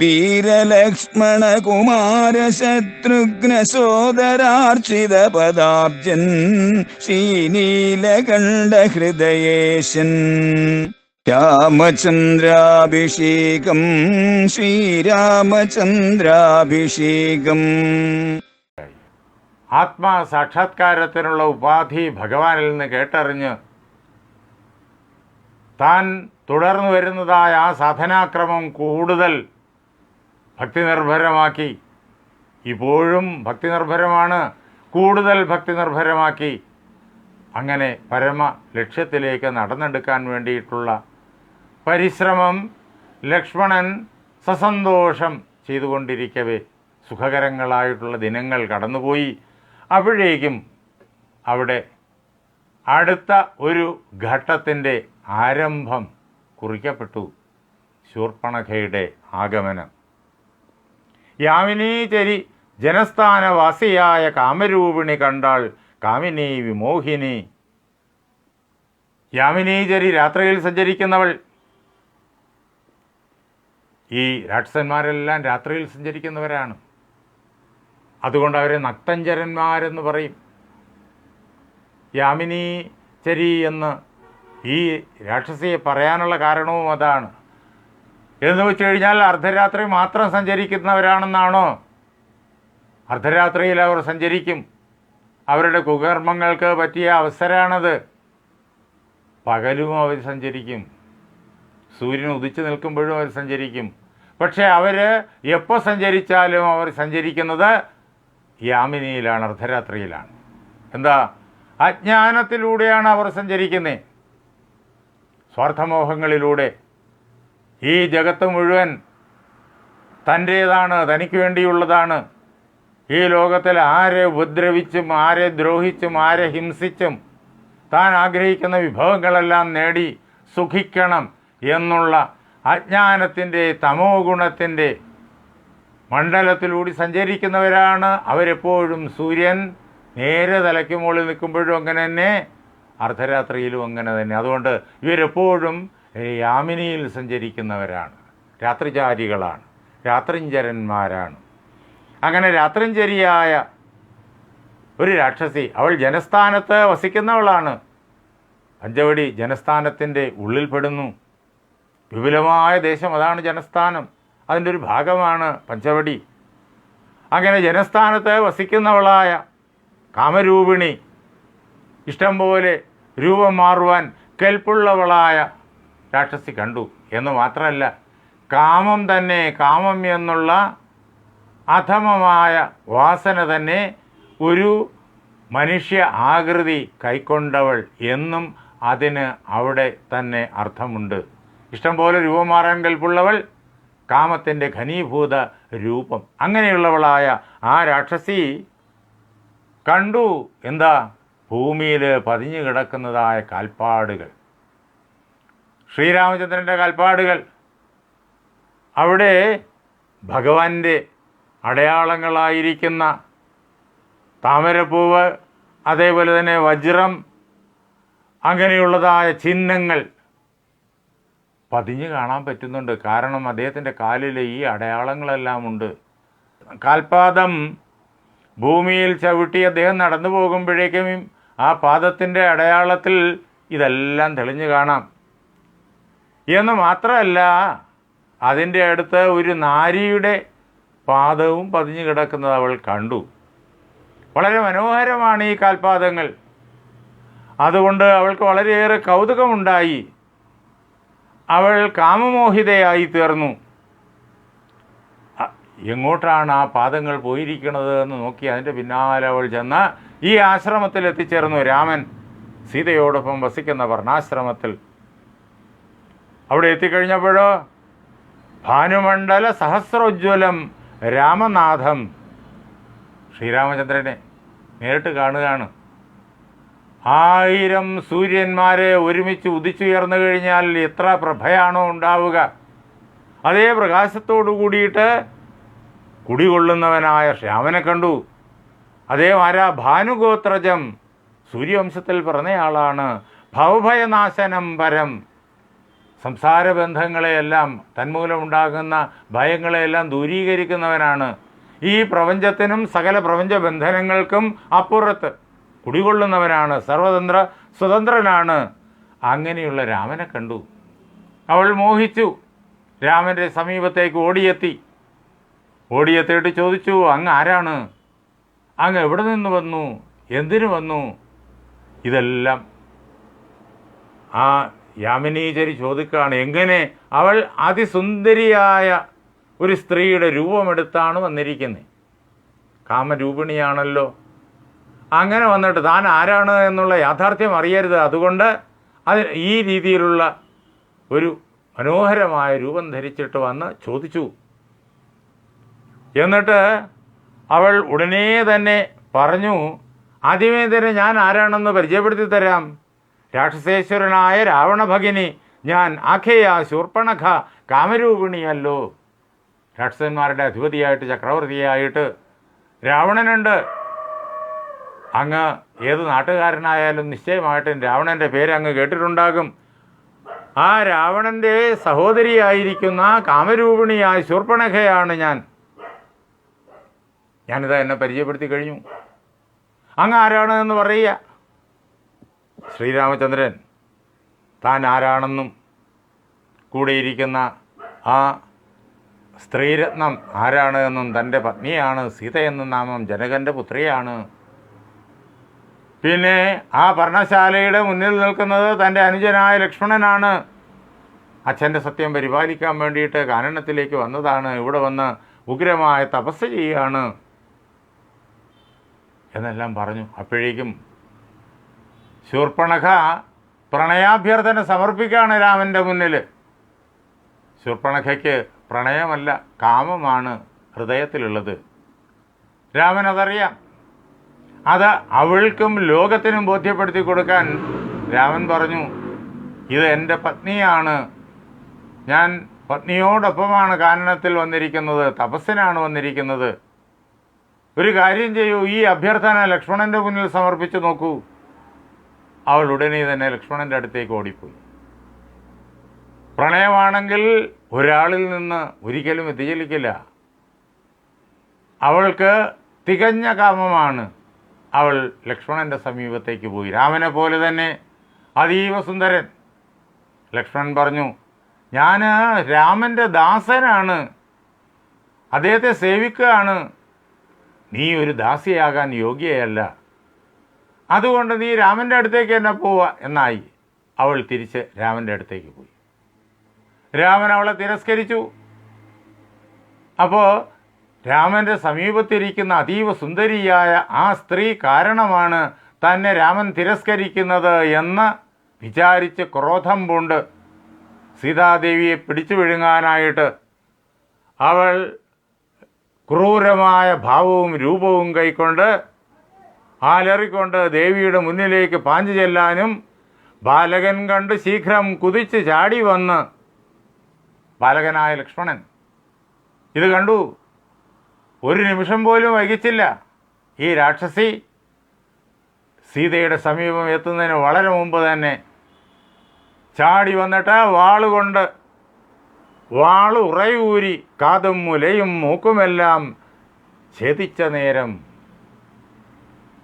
വീരലക്ഷ്മണ കുമാര ശത്രുഘ്ന സോദരാർച്ചിത പദാബ്ജൻ ശ്രീനീലകണ്ഠ ഹൃദയേശൻ രാമചന്ദ്രാഭിഷേകം ശ്രീരാമചന്ദ്രാഭിഷേകം. ആത്മാ സാക്ഷാത്കാരത്തിനുള്ള ഉപാധി ഭഗവാനിൽ നിന്ന് കേട്ടറിഞ്ഞ് താൻ തുടർന്നു വരുന്നതായ ആ സാധനാക്രമം കൂടുതൽ ഭക്തി നിർഭരമാക്കി ഇപ്പോഴും ഭക്തി നിർഭരമാണ് കൂടുതൽ ഭക്തി നിർഭരമാക്കി അങ്ങനെ പരമ ലക്ഷ്യത്തിലേക്ക് നടന്നെടുക്കാൻ വേണ്ടിയിട്ടുള്ള പരിശ്രമം ലക്ഷ്മണൻ സസന്തോഷം ചെയ്തുകൊണ്ടിരിക്കവേ. സുഖകരങ്ങളായിട്ടുള്ള ദിനങ്ങൾ കടന്നുപോയി. അപ്പോഴേക്കും അവിടെ അടുത്ത ഒരു ഘട്ടത്തിന്റെ ആരംഭം കുറിക്കപ്പെട്ടു. ശൂർപ്പണഖയുടെ ആഗമനം. യാമിനീചരി ജനസ്ഥാനവാസിയായ കാമരൂപിണി കണ്ടാൾ കാമിനി വിമോഹിനി. യാമിനീചരി രാത്രിയിൽ സഞ്ചരിക്കുന്നവൾ. ഈ രാക്ഷസന്മാരെല്ലാം രാത്രിയിൽ സഞ്ചരിക്കുന്നവരാണ്. അതുകൊണ്ട് അവരെ നക്തഞ്ചരന്മാരെന്ന് പറയും. യാമിനീചരി എന്ന് ഈ രാക്ഷസിയെ പറയാനുള്ള കാരണവും അതാണ്. എന്ന് വെച്ച് കഴിഞ്ഞാൽ അർദ്ധരാത്രി മാത്രം സഞ്ചരിക്കുന്നവരാണെന്നാണോ? അർദ്ധരാത്രിയിൽ അവർ സഞ്ചരിക്കും. അവരുടെ കുകർമ്മങ്ങൾക്ക് പറ്റിയ അവസരമാണത് പകലും അവർ സഞ്ചരിക്കും. സൂര്യൻ ഉദിച്ചു നിൽക്കുമ്പോഴും അവർ സഞ്ചരിക്കും. പക്ഷേ അവർ എപ്പോൾ സഞ്ചരിച്ചാലും അവർ സഞ്ചരിക്കുന്നത് യാമിനിയിലാണ് അർദ്ധരാത്രിയിലാണ്. എന്താ? അജ്ഞാനത്തിലൂടെയാണ് അവർ സഞ്ചരിക്കുന്നത് സ്വാർത്ഥമോഹങ്ങളിലൂടെ. ഈ ജഗത്ത് മുഴുവൻ തന്റേതാണ് തനിക്ക് വേണ്ടിയുള്ളതാണ്. ഈ ലോകത്തിൽ ആരെ ഉപദ്രവിച്ചും ആരെ ദ്രോഹിച്ചും ആരെ ഹിംസിച്ചും താൻ ആഗ്രഹിക്കുന്ന വിഭവങ്ങളെല്ലാം നേടി സുഖിക്കണം എന്നുള്ള അജ്ഞാനത്തിന്റെ തമോ ഗുണത്തിന്റെ മണ്ഡലത്തിലൂടി സഞ്ചരിക്കുന്നവരാണ് അവരെപ്പോഴും. സൂര്യൻ നേരെ തലയ്ക്ക് മുകളിൽ നിൽക്കുമ്പോഴും അങ്ങനെ തന്നെ അർദ്ധരാത്രിയിലും അങ്ങനെ തന്നെ. അതുകൊണ്ട് ഇവരെപ്പോഴും യാമിനിയിൽ സഞ്ചരിക്കുന്നവരാണ്. രാത്രിചാരികളാണ്. രാത്രിഞ്ചരന്മാരാണ്. അങ്ങനെ രാത്രിഞ്ചരിയായ ഒരു രാക്ഷസി അവൾ ജനസ്ഥാനത്ത് വസിക്കുന്നവളാണ്. പഞ്ചവടി ജനസ്ഥാനത്തിന്റെ ഉള്ളിൽപ്പെടുന്നു വിപുലമായ ദേശം അതാണ് ജനസ്ഥാനം. അതിന്റെ ഒരു ഭാഗമാണ് പഞ്ചവടി. അങ്ങനെ ജനസ്ഥാനത്ത് വസിക്കുന്നവളായ കാമരൂപിണി ഇഷ്ടംപോലെ രൂപം മാറുവാൻ കെൽപ്പുള്ളവളായ രാക്ഷസി കണ്ടു എന്ന് മാത്രമല്ല കാമം തന്നെ കാമം എന്നുള്ള അധമമായ വാസന തന്നെ ഒരു മനുഷ്യ ആകൃതി കൈക്കൊണ്ടവൾ എന്നും അതിന് അവിടെ തന്നെ അർത്ഥമുണ്ട്. ഇഷ്ടംപോലെ രൂപമാറാൻ കൽപ്പുള്ളവൾ കാമത്തിന്റെ ഘനീഭൂത രൂപം. അങ്ങനെയുള്ളവളായ ആ രാക്ഷസി കണ്ടു. എന്താ? ഭൂമിയിൽ പതിഞ്ഞു കിടക്കുന്നതായ കാൽപ്പാടുകൾ. ശ്രീരാമചന്ദ്രന്റെ കാൽപ്പാടുകൾ. അവിടെ ഭഗവാന്റെ അടയാളങ്ങളായിരിക്കുന്ന താമരപ്പൂവ് അതേപോലെ തന്നെ വജ്രം അങ്ങനെയുള്ളതായ ചിഹ്നങ്ങൾ പതിഞ്ഞ് കാണാൻ പറ്റുന്നുണ്ട്. കാരണം അദ്ദേഹത്തിന്റെ കാലിൽ ഈ അടയാളങ്ങളെല്ലാം ഉണ്ട്. കാൽപാദം ഭൂമിയിൽ ചവിട്ടി അദ്ദേഹം നടന്നു പോകുമ്പോഴേക്കും ആ പാദത്തിന്റെ അടയാളത്തിൽ ഇതെല്ലാം തെളിഞ്ഞു കാണാം. എന്ന് മാത്രമല്ല അതിന്റെ അടുത്ത് ഒരു നാരിയുടെ പാദവും പതിഞ്ഞു കിടക്കുന്നത് അവൾ കണ്ടു. വളരെ മനോഹരമാണ് ഈ കാൽപാദങ്ങൾ. അതുകൊണ്ട് അവൾക്ക് വളരെയേറെ കൗതുകമുണ്ടായി. അവൾ കാമമോഹിതയായി തീർന്നു. എങ്ങോട്ടാണ് ആ പാദങ്ങൾ പോയിരിക്കുന്നത് എന്ന് നോക്കി അതിന്റെ പിന്നാലെ അവൾ ചെന്ന് ഈ ആശ്രമത്തിൽ എത്തിച്ചേർന്നു. രാമൻ സീതയോടൊപ്പം വസിക്കുന്ന വർണാശ്രമത്തിൽ അവിടെ എത്തിക്കഴിഞ്ഞപ്പോഴോ? ഭാനുമണ്ഡല സഹസ്രോജ്വലം രാമനാഥം. ശ്രീരാമചന്ദ്രനെ നേരിട്ട് കാണുകയാണ്. ആയിരം സൂര്യന്മാരെ ഒരുമിച്ച് ഉദിച്ചുയർന്നു കഴിഞ്ഞാൽ എത്ര പ്രഭയാണോ ഉണ്ടാവുക. അതേ പ്രകാശത്തോടു കൂടിയിട്ട് കുടികൊള്ളുന്നവനായ ശ്യാമനെ കണ്ടു. അതേ ആരാ? ഭാനുഗോത്രജം. സൂര്യവംശത്തിൽ പിറന്നയാളാണ് ഭവഭയനാശനം പരം. സംസാര ബന്ധങ്ങളെയെല്ലാം തന്മൂലമുണ്ടാകുന്ന ഭയങ്ങളെയെല്ലാം ദൂരീകരിക്കുന്നവനാണ്. ഈ പ്രപഞ്ചത്തിനും സകല പ്രപഞ്ച ബന്ധനങ്ങൾക്കും അപ്പുറത്ത് കുടികൊള്ളുന്നവനാണ്. സർവതന്ത്ര സ്വതന്ത്രനാണ്. അങ്ങനെയുള്ള രാമനെ കണ്ടു. അവൾ മോഹിച്ചു. രാമന്റെ സമീപത്തേക്ക് ഓടിയെത്തി. ഓടിയെത്തിയിട്ട് ചോദിച്ചു അങ്ങ് ആരാണ്? അങ്ങ് എവിടെ നിന്ന് വന്നു? എന്തിനു വന്നു? ഇതെല്ലാം ആ യാമിനീചരി ചോദിക്കുകയാണ് എങ്ങനെ അവൾ അതിസുന്ദരിയായ ഒരു സ്ത്രീയുടെ രൂപമെടുത്താണ് വന്നിരിക്കുന്നത്? കാമരൂപിണിയാണല്ലോ. അങ്ങനെ വന്നിട്ട് താൻ ആരാണ് എന്നുള്ള യാഥാർത്ഥ്യം അറിയരുത്. അതുകൊണ്ട് അത് ഈ രീതിയിലുള്ള ഒരു മനോഹരമായ രൂപം ധരിച്ചിട്ട് വന്ന് ചോദിച്ചു. എന്നിട്ട് അവൾ ഉടനെ തന്നെ പറഞ്ഞു ആദ്യമേ തന്നെ ഞാൻ ആരാണെന്ന് പരിചയപ്പെടുത്തി തരാം. രാക്ഷസേശ്വരനായ രാവണഭഗിനി ഞാൻ ആഖേയ ശൂർപ്പണഖ കാമരൂപിണിയല്ലോ. രാക്ഷസന്മാരുടെ അധിപതിയായിട്ട് ചക്രവർത്തിയായിട്ട് രാവണനുണ്ട്. അങ്ങ് ഏത് നാട്ടുകാരനായാലും നിശ്ചയമായിട്ടും രാവണന്റെ പേര് അങ്ങ് കേട്ടിട്ടുണ്ടാകും. ആ രാവണന്റെ സഹോദരിയായിരിക്കുന്ന കാമരൂപിണിയായ ശൂർപ്പണഖയാണ് ഞാൻ. ഞാനിത് എന്നെ പരിചയപ്പെടുത്തി കഴിഞ്ഞു. അങ്ങ് ആരാണ് എന്ന് പറയുക? ശ്രീരാമചന്ദ്രൻ താൻ ആരാണെന്നും കൂടെയിരിക്കുന്ന ആ സ്ത്രീരത്നം ആരാണ് എന്നും തന്റെ പത്നിയാണ് സീതയെന്ന നാമം ജനകന്റെ പുത്രിയാണ്. പിന്നെ ആ പർണശാലയുടെ മുന്നിൽ നിൽക്കുന്നത് തന്റെ അനുജനായ ലക്ഷ്മണനാണ്. അച്ഛന്റെ സത്യം പരിപാലിക്കാൻ വേണ്ടിയിട്ട് കാനനത്തിലേക്ക് വന്നതാണ്. ഇവിടെ വന്ന് ഉഗ്രമായ തപസ് ചെയ്യുകയാണ്. എന്നെല്ലാം പറഞ്ഞു. അപ്പോഴേക്കും ശൂർപ്പണഖ പ്രണയാഭ്യർത്ഥന സമർപ്പിക്കുകയാണ് രാമന്റെ മുന്നിൽ. ശൂർപ്പണഖയ്ക്ക് പ്രണയമല്ല കാമമാണ് ഹൃദയത്തിലുള്ളത്. രാമൻ അതറിയാം. അത് അവൾക്കും ലോകത്തിനും ബോധ്യപ്പെടുത്തി കൊടുക്കാൻ രാമൻ പറഞ്ഞു ഇത് എന്റെ പത്നിയാണ്. ഞാൻ പത്നിയോടൊപ്പമാണ് കാനനത്തിൽ വന്നിരിക്കുന്നത് തപസ്സിനാണ് വന്നിരിക്കുന്നത്. ഒരു കാര്യം ചെയ്യൂ ഈ അഭ്യർത്ഥന ലക്ഷ്മണന്റെ മുന്നിൽ സമർപ്പിച്ചു നോക്കൂ. അവൾ ഉടനെ തന്നെ ലക്ഷ്മണന്റെ അടുത്തേക്ക് ഓടിപ്പോയി. പ്രണയമാണെങ്കിൽ ഒരാളിൽ നിന്ന് ഒരിക്കലും വ്യതിചലിക്കില്ല. അവൾക്ക് തികഞ്ഞ കാമമാണ്. അവൾ ലക്ഷ്മണന്റെ സമീപത്തേക്ക് പോയി. രാമനെ പോലെ തന്നെ അതീവ സുന്ദരൻ. ലക്ഷ്മണൻ പറഞ്ഞു ഞാൻ രാമന്റെ ദാസനാണ്. അദ്ദേഹത്തെ സേവിക്കുകയാണ്. നീ ഒരു ദാസിയാകാൻ യോഗ്യയല്ല. അതുകൊണ്ട് നീ രാമന്റെ അടുത്തേക്ക് തന്നെ പോവുക എന്നായി. അവൾ തിരിച്ച് രാമന്റെ അടുത്തേക്ക് പോയി. രാമൻ അവളെ തിരസ്കരിച്ചു. അപ്പോൾ രാമന്റെ സമീപത്തിരിക്കുന്ന അതീവ സുന്ദരിയായ ആ സ്ത്രീ കാരണമാണ് തന്നെ രാമൻ തിരസ്കരിക്കുന്നത് എന്ന് വിചാരിച്ച് ക്രോധം പൂണ്ട് സീതാദേവിയെ പിടിച്ചു വിഴുങ്ങാനായിട്ട് അവൾ ക്രൂരമായ ഭാവവും രൂപവും കൈക്കൊണ്ട് ആലറിക്കൊണ്ട് ദേവിയുടെ മുന്നിലേക്ക് പാഞ്ഞു ചെല്ലാനും ബാലകൻ കണ്ട് ശീഘ്രം കുതിച്ച് ചാടി വന്ന് ബാലകനായ ലക്ഷ്മണൻ. ഇത് കണ്ടു. ഒരു നിമിഷം പോലും വൈകിച്ചില്ല. ഈ രാക്ഷസി സീതയുടെ സമീപം എത്തുന്നതിന് വളരെ മുമ്പ് തന്നെ ചാടി വന്നിട്ട് വാളുകൊണ്ട് വാളുറയൂരി കാതും മുലയും മൂക്കുമെല്ലാം ഛേദിച്ച നേരം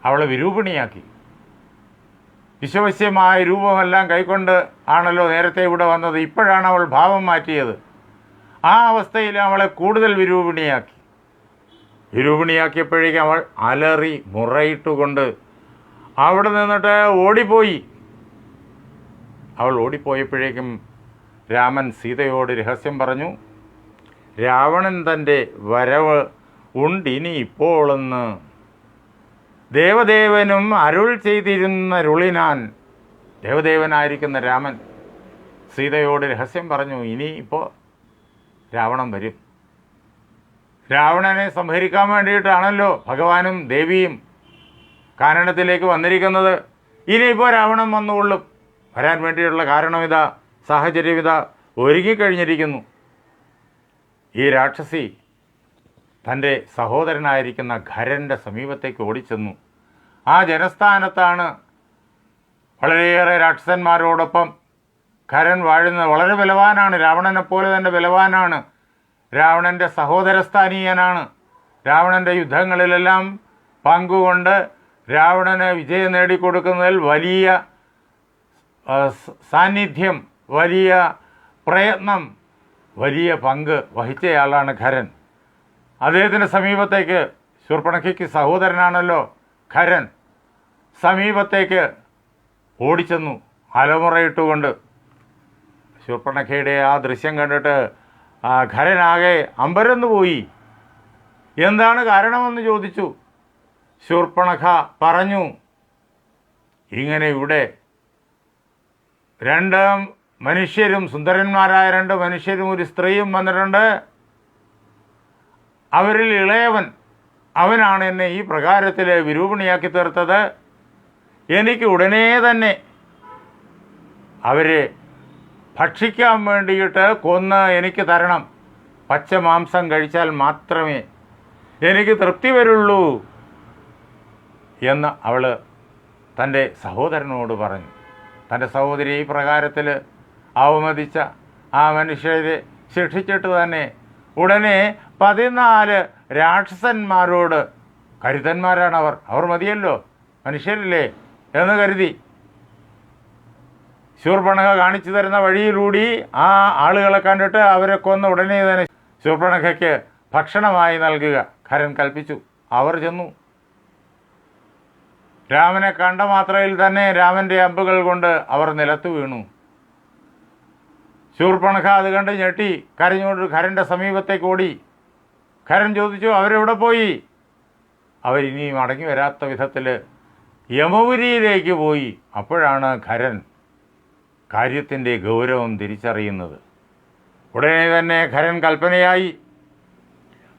അവളെ വിരൂപിണിയാക്കി. വിശ്വവശ്യമായ രൂപമെല്ലാം കൈക്കൊണ്ട് ആണല്ലോ നേരത്തെ ഇവിടെ വന്നത്. ഇപ്പോഴാണ് അവൾ ഭാവം മാറ്റിയത്. ആ അവസ്ഥയിൽ അവളെ കൂടുതൽ വിരൂപിണിയാക്കി. വിരൂപിണിയാക്കിയപ്പോഴേക്കും അവൾ അലറി മുറയിട്ടുകൊണ്ട് അവിടെ നിന്നിട്ട് ഓടിപ്പോയി. അവൾ ഓടിപ്പോയപ്പോഴേക്കും രാമൻ സീതയോട് രഹസ്യം പറഞ്ഞു രാവണൻ തന്റെ വരവ് ഉണ്ടിനി ഇപ്പോളെന്ന് ദേവദേവനും അരുൾ ചെയ്തിരുന്ന രുളിനാൻ ദേവദേവനായിരിക്കുന്ന രാമൻ സീതയോട് രഹസ്യം പറഞ്ഞു ഇനി ഇപ്പോൾ രാവണൻ വരും. രാവണനെ സംഹരിക്കാൻ വേണ്ടിയിട്ടാണല്ലോ ഭഗവാനും ദേവിയും കാരണത്തിലേക്ക് വന്നിരിക്കുന്നത്. ഇനിയിപ്പോൾ രാവണൻ വന്നുകൊള്ളും. വരാൻ വേണ്ടിയിട്ടുള്ള കാരണം ഇതാ സാഹചര്യം ഇതാ ഒരുങ്ങിക്കഴിഞ്ഞിരിക്കുന്നു. ഈ രാക്ഷസി തന്റെ സഹോദരനായിരിക്കുന്ന ഖരന്റെ സമീപത്തേക്ക് ഓടിച്ചെന്നു. ആ ജനസ്ഥാനത്താണ് വളരെയേറെ രാക്ഷസന്മാരോടൊപ്പം കരൻ വാഴുന്നത്. വളരെ ബലവാനാണ്. രാവണനെപ്പോലെ തന്നെ ബലവാനാണ്. രാവണന്റെ സഹോദരസ്ഥാനീയനാണ്. രാവണന്റെ യുദ്ധങ്ങളിലെല്ലാം പങ്കുകൊണ്ട് രാവണന് വിജയം നേടിക്കൊടുക്കുന്നതിൽ വലിയ സാന്നിധ്യം വലിയ പ്രയത്നം വലിയ പങ്ക് വഹിച്ചയാളാണ് ഖരൻ അദ്ദേഹത്തിന്റെ സമീപത്തേക്ക് ശൂർപ്പണഖിക്ക് സഹോദരനാണല്ലോ ഖരൻ സമീപത്തേക്ക് ഓടിച്ചെന്നു അലമുറയിട്ടുകൊണ്ട്. ശൂർപ്പണഖയുടെ ആ ദൃശ്യം കണ്ടിട്ട് ആ ഖരനാകെ അമ്പരന്ന് പോയി. എന്താണ് കാരണമെന്ന് ചോദിച്ചു. ശൂർപ്പണഖ പറഞ്ഞു ഇങ്ങനെ ഇവിടെ രണ്ട് മനുഷ്യരും സുന്ദരന്മാരായ രണ്ട് മനുഷ്യരും ഒരു സ്ത്രീയും വന്നിട്ടുണ്ട്. അവരിൽ ഇളയവൻ അവനാണ് എന്നെ ഈ പ്രകാരത്തിൽ വിരൂപണിയാക്കി തീർത്തത്. എനിക്ക് ഉടനെ തന്നെ അവരെ ഭക്ഷിക്കാൻ വേണ്ടിയിട്ട് കൊന്ന് എനിക്ക് തരണം. പച്ച മാംസം കഴിച്ചാൽ മാത്രമേ എനിക്ക് തൃപ്തി വരുള്ളൂ എന്ന് അവൾ തന്റെ സഹോദരനോട് പറഞ്ഞു. തന്റെ സഹോദരി ഈ പ്രകാരത്തിൽ അവമതിച്ച ആ മനുഷ്യരെ ശിക്ഷിച്ചിട്ട് തന്നെ ഉടനെ പതിനാല് രാക്ഷസന്മാരോട് കരുതന്മാരാണ് അവർ അവർ മതിയല്ലോ. മനുഷ്യരില്ലേ? എന്ന് കരുതി. ശൂർപ്പണഖ കാണിച്ചു തരുന്ന വഴിയിലൂടി ആ ആളുകളെ കണ്ടിട്ട് അവരെ കൊന്ന ഉടനെ തന്നെ ശൂർപ്പണഖയ്ക്ക് ഭക്ഷണമായി നൽകുക. ഖരൻ കൽപ്പിച്ചു. അവർ ചെന്നു. രാമനെ കണ്ട മാത്രയിൽ തന്നെ രാമന്റെ അമ്പുകൾ കൊണ്ട് അവർ നിലത്തു വീണു. ശൂർപ്പണഖ അത് കണ്ട് ഞെട്ടി കരഞ്ഞുകൊണ്ട് ഖരന്റെ സമീപത്തേക്ക് ഓടി. ഖരൻ ചോദിച്ചു അവരെവിടെ പോയി? അവരിനി മടങ്ങി വരാത്ത വിധത്തിൽ യമപുരിയിലേക്ക് പോയി. അപ്പോഴാണ് ഖരൻ കാര്യത്തിന്റെ ഗൗരവം തിരിച്ചറിയുന്നത്. ഉടനെ തന്നെ ഖരൻ കൽപ്പനയായി.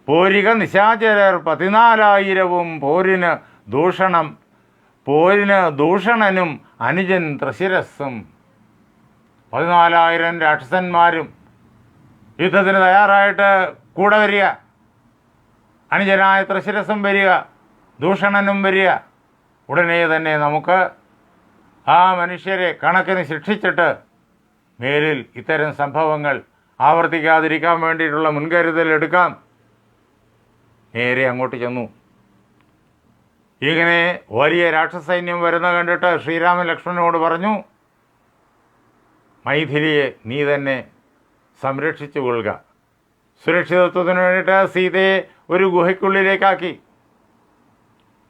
പോരിക നിശാചരർ പതിനാലായിരവും പോരിന് ദൂഷണം പോരിന് ദൂഷണനും അനുജൻ ത്രിശിരസ്സും. പതിനാലായിരം രാക്ഷസന്മാരും യുദ്ധത്തിന് തയ്യാറായിട്ട് കൂടെ വരിക. അനുജനായ ത്രിശിരസും വരിക ദൂഷണനും വരിക. ഉടനെ തന്നെ നമുക്ക് ആ മനുഷ്യരെ കണക്കിന് ശിക്ഷിച്ചിട്ട് മേലിൽ ഇത്തരം സംഭവങ്ങൾ ആവർത്തിക്കാതിരിക്കാൻ വേണ്ടിയിട്ടുള്ള മുൻകരുതൽ എടുക്കാം. നേരെ അങ്ങോട്ട് ചെന്നു. ഇങ്ങനെ വലിയ രാക്ഷസൈന്യം വരുന്ന കണ്ടിട്ട് ശ്രീരാമ ലക്ഷ്മണനോട് പറഞ്ഞു മൈഥിലിയെ നീ തന്നെ സംരക്ഷിച്ചു കൊള്ളുക. സുരക്ഷിതത്വത്തിന് വേണ്ടിയിട്ട് സീതയെ ഒരു ഗുഹയ്ക്കുള്ളിലേക്കാക്കി.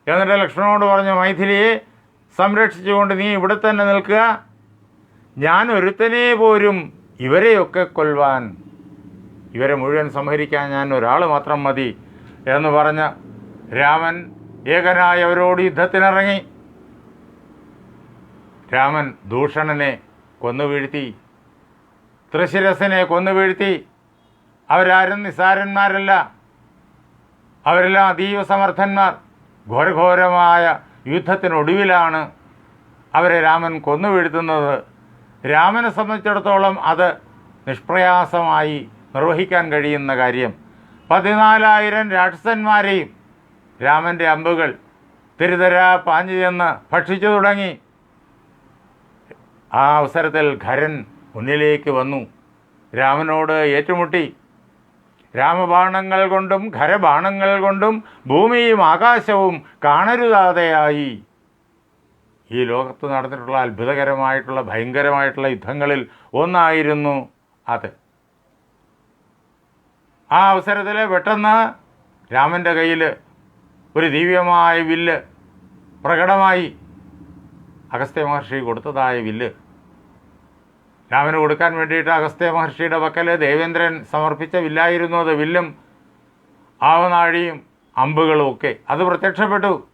എന്നിട്ട് ലക്ഷ്മണനോട് പറഞ്ഞു മൈഥിലിയെ സംരക്ഷിച്ചുകൊണ്ട് നീ ഇവിടെ തന്നെ നിൽക്കുക. ഞാൻ ഒരുത്തനെ പോരും ഇവരെയൊക്കെ കൊല്ലുവാൻ ഇവരെ മുഴുവൻ സംഹരിക്കാൻ ഞാൻ ഒരാൾ മാത്രം മതി എന്ന് പറഞ്ഞ രാമൻ ഏകനായ അവരോട് യുദ്ധത്തിനിറങ്ങി. രാമൻ ദൂഷണനെ കൊന്നു വീഴ്ത്തി ത്രിശിരസിനെ കൊന്നു വീഴ്ത്തി അവരാരും നിസാരന്മാരല്ല. അവരെല്ലാം അതീവ സമർത്ഥന്മാർ. ഘോരഘോരമായ യുദ്ധത്തിനൊടുവിലാണ് അവരെ രാമൻ കൊന്നു വീഴ്ത്തുന്നത് രാമനെ സംബന്ധിച്ചിടത്തോളം അത് നിഷ്പ്രയാസമായി നിർവഹിക്കാൻ കഴിയുന്ന കാര്യം. പതിനാലായിരം രാക്ഷസന്മാരെയും രാമന്റെ അമ്പുകൾ തിരുതര പാഞ്ഞു ചെന്ന് ഭക്ഷിച്ചു തുടങ്ങി. ആ അവസരത്തിൽ ഖരൻ മുന്നിലേക്ക് വന്നു. രാമനോട് ഏറ്റുമുട്ടി രാമബാണങ്ങൾ കൊണ്ടും ഖരബാണങ്ങൾ കൊണ്ടും ഭൂമിയും ആകാശവും കാണരുതാതെയായി. ഈ ലോകത്ത് നടന്നിട്ടുള്ള അത്ഭുതകരമായിട്ടുള്ള ഭയങ്കരമായിട്ടുള്ള യുദ്ധങ്ങളിൽ ഒന്നായിരുന്നു അത്. ആ അവസരത്തിൽ പെട്ടെന്ന് രാമന്റെ കയ്യിൽ ഒരു ദിവ്യമായ വില്ല് പ്രകടമായി അഗസ്ത്യ മഹർഷി കൊടുത്തതായ വില്ല് രാമന് കൊടുക്കാൻ വേണ്ടിയിട്ട് അഗസ്ത്യ മഹർഷിയുടെ പക്കൽ ദേവേന്ദ്രൻ സമർപ്പിച്ച വില്ലായിരുന്നു അത്. വില്ലും ആവനാഴിയും അമ്പുകളും ഒക്കെ. അത് പ്രത്യക്ഷപ്പെട്ടു.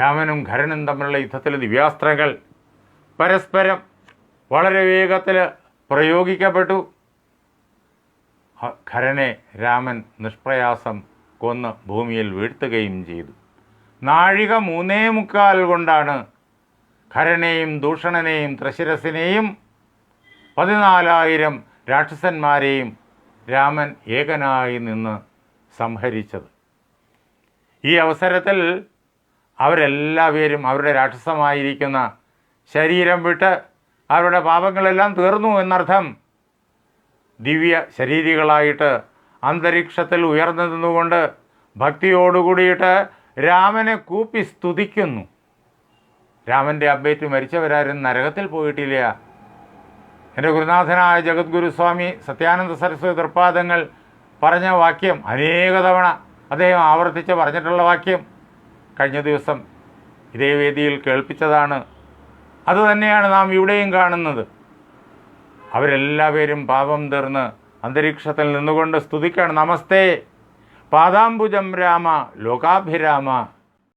രാമനും ഖരനും തമ്മിലുള്ള യുദ്ധത്തിലെ ദിവ്യാസ്ത്രങ്ങൾ പരസ്പരം വളരെ വേഗത്തിൽ പ്രയോഗിക്കപ്പെട്ടു. ഖരനെ രാമൻ നിഷ്പ്രയാസം കൊന്ന് ഭൂമിയിൽ വീഴ്ത്തുകയും ചെയ്തു. നാഴിക മൂന്നേ മുക്കാൽ കൊണ്ടാണ് ഖരനെയും ദൂഷണനെയും ത്രശിരസിനെയും പതിനാലായിരം രാക്ഷസന്മാരെയും രാമൻ ഏകനായി നിന്ന് സംഹരിച്ചത്. ഈ അവസരത്തിൽ അവരെല്ലാവരും അവരുടെ രാക്ഷസമായിരിക്കുന്ന ശരീരം വിട്ട് അവരുടെ പാപങ്ങളെല്ലാം തീർന്നു എന്നർത്ഥം ദിവ്യ ശരീരികളായിട്ട് അന്തരീക്ഷത്തിൽ ഉയർന്നു നിന്നുകൊണ്ട് ഭക്തിയോടുകൂടിയിട്ട് രാമനെ കൂപ്പി സ്തുതിക്കുന്നു. രാമന്റെ അബ്ബേറ്റ് മരിച്ചവരാരും നരകത്തിൽ പോയിട്ടില്ല. എന്റെ ഗുരുനാഥനായ ജഗദ്ഗുരു സ്വാമി സത്യാനന്ദ സരസ്വതി തൃപ്പാദങ്ങൾ പറഞ്ഞ വാക്യം അനേക തവണ അദ്ദേഹം ആവർത്തിച്ച് പറഞ്ഞിട്ടുള്ള വാക്യം കഴിഞ്ഞ ദിവസം ഇതേ വേദിയിൽ കേൾപ്പിച്ചതാണ്. അതുതന്നെയാണ് നാം ഇവിടെയും കാണുന്നത്. അവരെല്ലാവരും പാപം തീർന്ന് അന്തരീക്ഷത്തിൽ നിന്നുകൊണ്ട് സ്തുതിക്കാണ്. നമസ്തേ. പാദാംബുജം രാമ ലോകാഭിരാമ.